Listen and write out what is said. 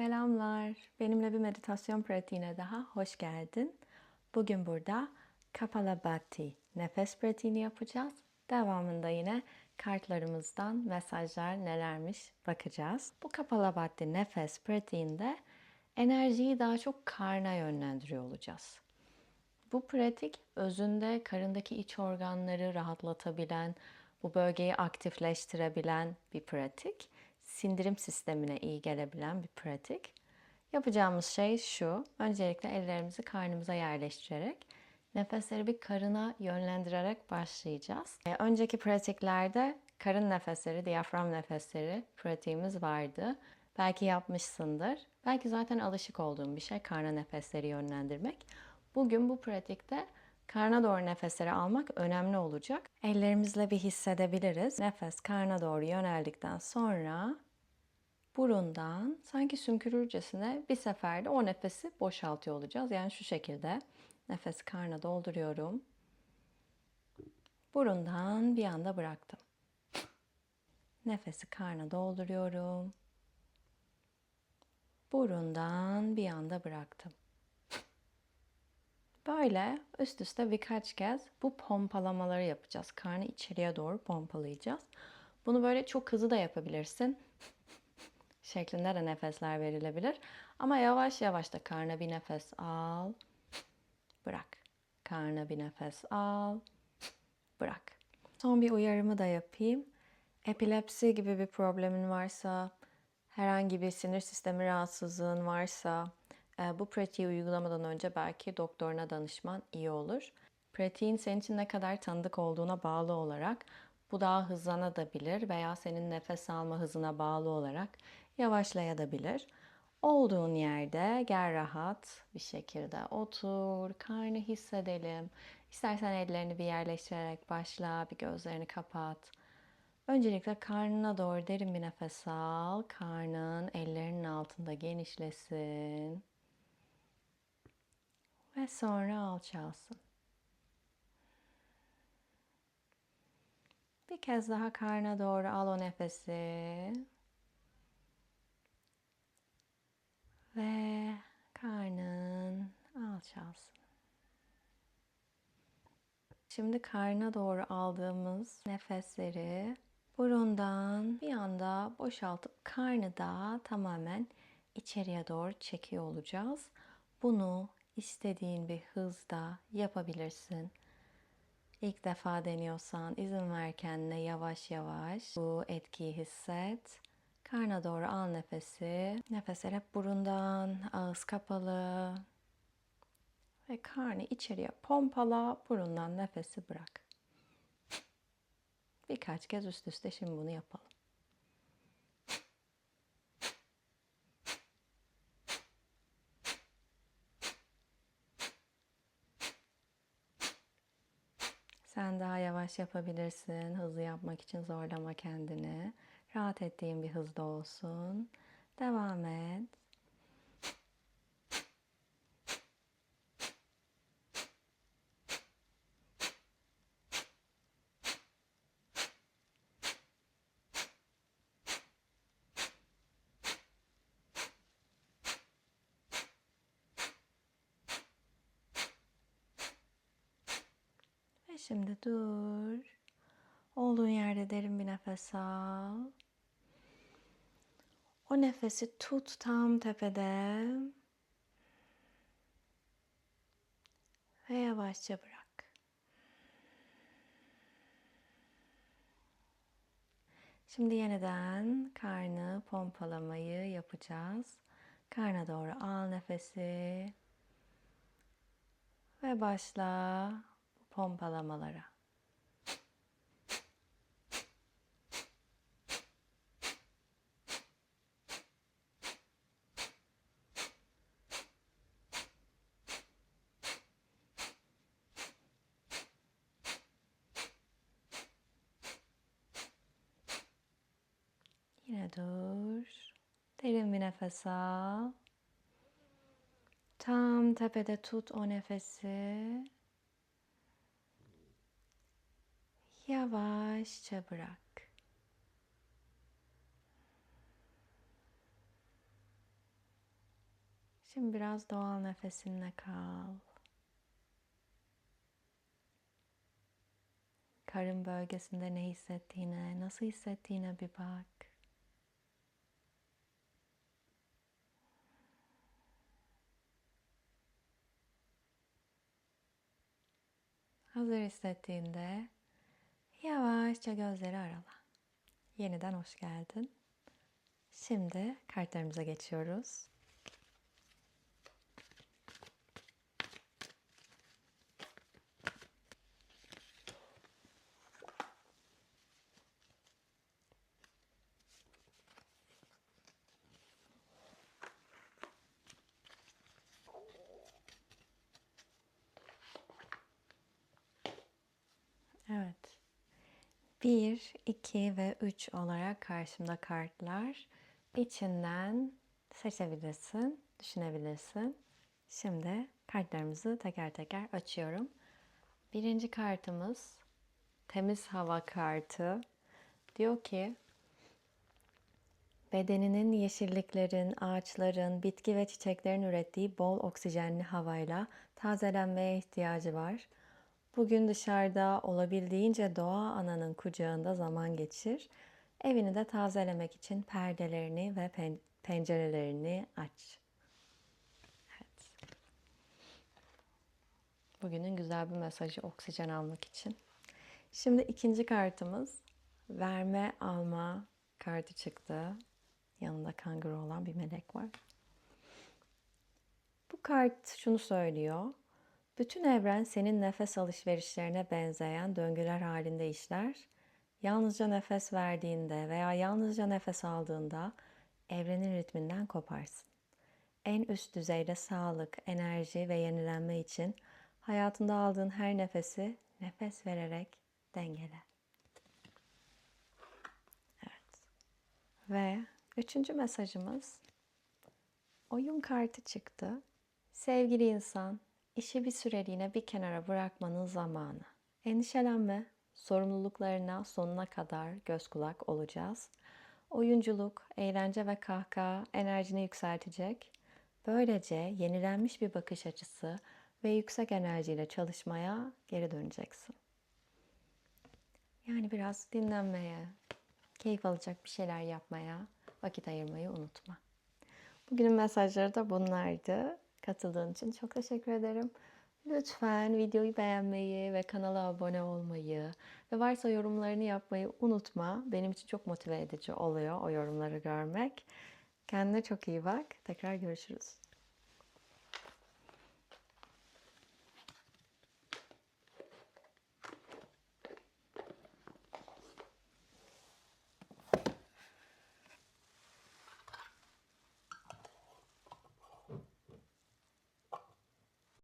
Selamlar. Benimle bir meditasyon pratiğine daha hoş geldin. Bugün burada Kapalabhati nefes pratiğini yapacağız. Devamında yine kartlarımızdan mesajlar nelermiş bakacağız. Bu Kapalabhati nefes pratiğinde enerjiyi daha çok karna yönlendiriyor olacağız. Bu pratik özünde karındaki iç organları rahatlatabilen, bu bölgeyi aktifleştirebilen bir pratik. Sindirim sistemine iyi gelebilen bir pratik. Yapacağımız şey şu. Öncelikle ellerimizi karnımıza yerleştirerek nefesleri bir karına yönlendirerek başlayacağız. Ee, önceki pratiklerde karın nefesleri, diyafram nefesleri pratiğimiz vardı. Belki yapmışsındır. Belki zaten alışık olduğun bir şey karna nefesleri yönlendirmek. Bugün bu pratikte karna doğru nefesleri almak önemli olacak. Ellerimizle bir hissedebiliriz. Nefes karna doğru yöneldikten sonra burundan sanki sümkürürcesine bir seferde o nefesi boşaltıyor olacağız. Yani şu şekilde nefes karna dolduruyorum. Burundan bir anda bıraktım. Nefesi karna dolduruyorum. Burundan bir anda bıraktım. Böyle üst üste birkaç kez bu pompalamaları yapacağız. Karnı içeriye doğru pompalayacağız. Bunu böyle çok hızlı da yapabilirsin. şeklinde de nefesler verilebilir. Ama yavaş yavaş da karna bir nefes al. Bırak. Karna bir nefes al. Bırak. Son bir uyarımı da yapayım. Epilepsi gibi bir problemin varsa, herhangi bir sinir sistemi rahatsızlığın varsa, bu pratiği uygulamadan önce belki doktoruna danışman iyi olur. Pratiğin senin için ne kadar tanıdık olduğuna bağlı olarak bu daha hızlanabilir veya senin nefes alma hızına bağlı olarak yavaşlayabilir. Olduğun yerde gel rahat bir şekilde otur, karnı hissedelim. İstersen ellerini bir yerleştirerek başla, bir gözlerini kapat. Öncelikle karnına doğru derin bir nefes al. Karnın ellerinin altında genişlesin. Ve sonra alçalsın. Bir kez daha karna doğru al o nefesi. Ve karnın alçalsın. Şimdi karna doğru aldığımız nefesleri burundan bir anda boşaltıp karnı da tamamen içeriye doğru çekiyor olacağız. Bunu istediğin bir hızda yapabilirsin. İlk defa deniyorsan izin ver kendine yavaş yavaş bu etkiyi hisset. Karna doğru al nefesi. Nefesler hep burundan, ağız kapalı. Ve karnı içeriye pompala, burundan nefesi bırak. Birkaç kez üst üste şimdi bunu yapalım. Sen daha yavaş yapabilirsin. Hızlı yapmak için zorlama kendini. Rahat ettiğin bir hızda olsun. Devam et. Şimdi dur. Olduğun yerde derin bir nefes al. O nefesi tut tam tepede. Ve yavaşça bırak. Şimdi yeniden karnı pompalamayı yapacağız. Karna doğru al nefesi. Ve başla pompalamalara. Yine dur. Derin bir nefes al. Tam tepede tut o nefesi. Yavaşça bırak. Şimdi biraz doğal nefesinle kal. Karın bölgesinde ne hissettiğine, nasıl hissettiğine bir bak. Hazır hissettiğinde yavaşça gözleri arala. Yeniden hoş geldin. Şimdi kartlarımıza geçiyoruz. Evet. 1, 2 ve 3 olarak karşımda kartlar. İçinden seçebilirsin, düşünebilirsin. Şimdi kartlarımızı teker teker açıyorum. Birinci kartımız temiz hava kartı. Diyor ki bedeninin yeşilliklerin, ağaçların, bitki ve çiçeklerin ürettiği bol oksijenli havayla tazelenmeye ihtiyacı var. Bugün dışarıda olabildiğince doğa ananın kucağında zaman geçir. Evini de tazelemek için perdelerini ve pen- pencerelerini aç. Evet. Bugünün güzel bir mesajı oksijen almak için. Şimdi ikinci kartımız verme alma kartı çıktı. Yanında kanguru olan bir melek var. Bu kart şunu söylüyor. Bütün evren senin nefes alışverişlerine benzeyen döngüler halinde işler. Yalnızca nefes verdiğinde veya yalnızca nefes aldığında evrenin ritminden koparsın. En üst düzeyde sağlık, enerji ve yenilenme için hayatında aldığın her nefesi nefes vererek dengele. Evet. Ve üçüncü mesajımız oyun kartı çıktı. Sevgili insan, işi bir süreliğine bir kenara bırakmanın zamanı. Endişelenme, sorumluluklarına sonuna kadar göz kulak olacağız. Oyunculuk, eğlence ve kahkaha enerjini yükseltecek. Böylece yenilenmiş bir bakış açısı ve yüksek enerjiyle çalışmaya geri döneceksin. Yani biraz dinlenmeye, keyif alacak bir şeyler yapmaya vakit ayırmayı unutma. Bugünün mesajları da bunlardı. Katıldığın için çok teşekkür ederim. Lütfen videoyu beğenmeyi ve kanala abone olmayı ve varsa yorumlarını yapmayı unutma. Benim için çok motive edici oluyor o yorumları görmek. Kendine çok iyi bak. Tekrar görüşürüz.